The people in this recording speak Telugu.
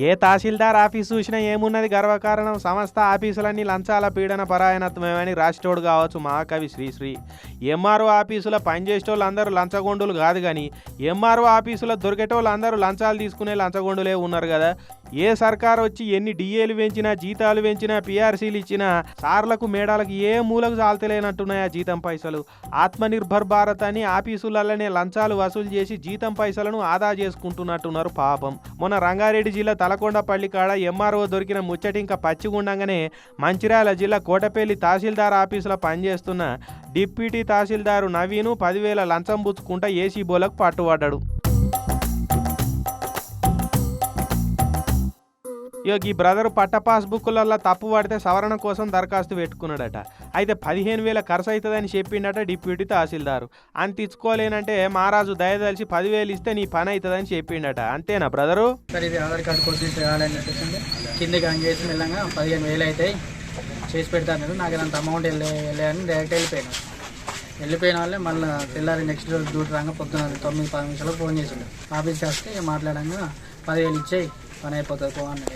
ఏ తహసీల్దార్ ఆఫీస్ చూసినా ఏమున్నది గర్వకారణం? సంస్థ ఆఫీసులన్నీ లంచాల పీడన పరాయణత్వమేమని రాష్ట్రోడు కావచ్చు మహాకవి శ్రీశ్రీ ఎంఆర్ఓ ఆఫీసులో పనిచేసేటోళ్ళు అందరూ లంచగొండులు కాదు కానీ ఎంఆర్ఓ ఆఫీసులో దొరికేటోళ్ళు అందరూ లంచాలు తీసుకునే లంచగొండులే ఉన్నారు కదా. ఏ సర్కార్ వచ్చి ఎన్ని డిఏలు పెంచినా జీతాలు పెంచినా పిఆర్సీలు ఇచ్చినా సార్లకు మేడాలకు ఏ మూలకు చాలతలేనట్టున్నాయి ఆ జీతం పైసలు? ఆత్మనిర్భర్ భారత్ అని ఆఫీసులలోనే లంచాలు వసూలు చేసి జీతం పైసలను ఆదా చేసుకుంటున్నట్టున్నారు పాపం. మొన్న రంగారెడ్డి జిల్లా తలకొండపల్లి కాడ ఎంఆర్ఓ దొరికిన ముచ్చటి ఇంకా పచ్చిగుండంగానే మంచిర్యాల జిల్లా కోటపల్లి తహసీల్దార్ ఆఫీసులో పనిచేస్తున్న డిప్యూటీ తహసీల్దారు నవీను పదివేల లంచం పుచ్చుకుంటా ఏసీ బోలకు పట్టుబడ్డాడు. ఇక ఈ బ్రదర్ పట్ట పాస్బుక్లలో తప్పు పడితే సవరణ కోసం దరఖాస్తు పెట్టుకున్నాడట. అయితే పదిహేను వేల ఖర్చు అవుతుందని చెప్పిండట డిప్యూటీ తహసీల్దారు. అంత ఇచ్చుకోలేనంటే మహారాజు దయదలిచి పదివేలు ఇస్తే నీ పని అవుతుందని చెప్పిండట. అంతేనా బ్రదరు? ఇది ఆధార్ కార్డు కోసం కిందకి చేసి పదిహేను వేలు అవుతాయి. చేసి పెడతాను నాకు అంత అమౌంట్ వెళ్ళే వెళ్ళాయని డైరెక్ట్ వెళ్ళిపోయాను. వెళ్ళిపోయిన వాళ్ళే మళ్ళీ తెల్లారి నెక్స్ట్ రోజు డ్యూటీ రాగా పొద్దున తొమ్మిది పది నిమిషాలు ఫోన్ చేసిండు. ఆఫీస్కి వస్తే మాట్లాడంగా పదివేలు ఇచ్చేయి పని అయిపోతుంది పో అన్నాడు.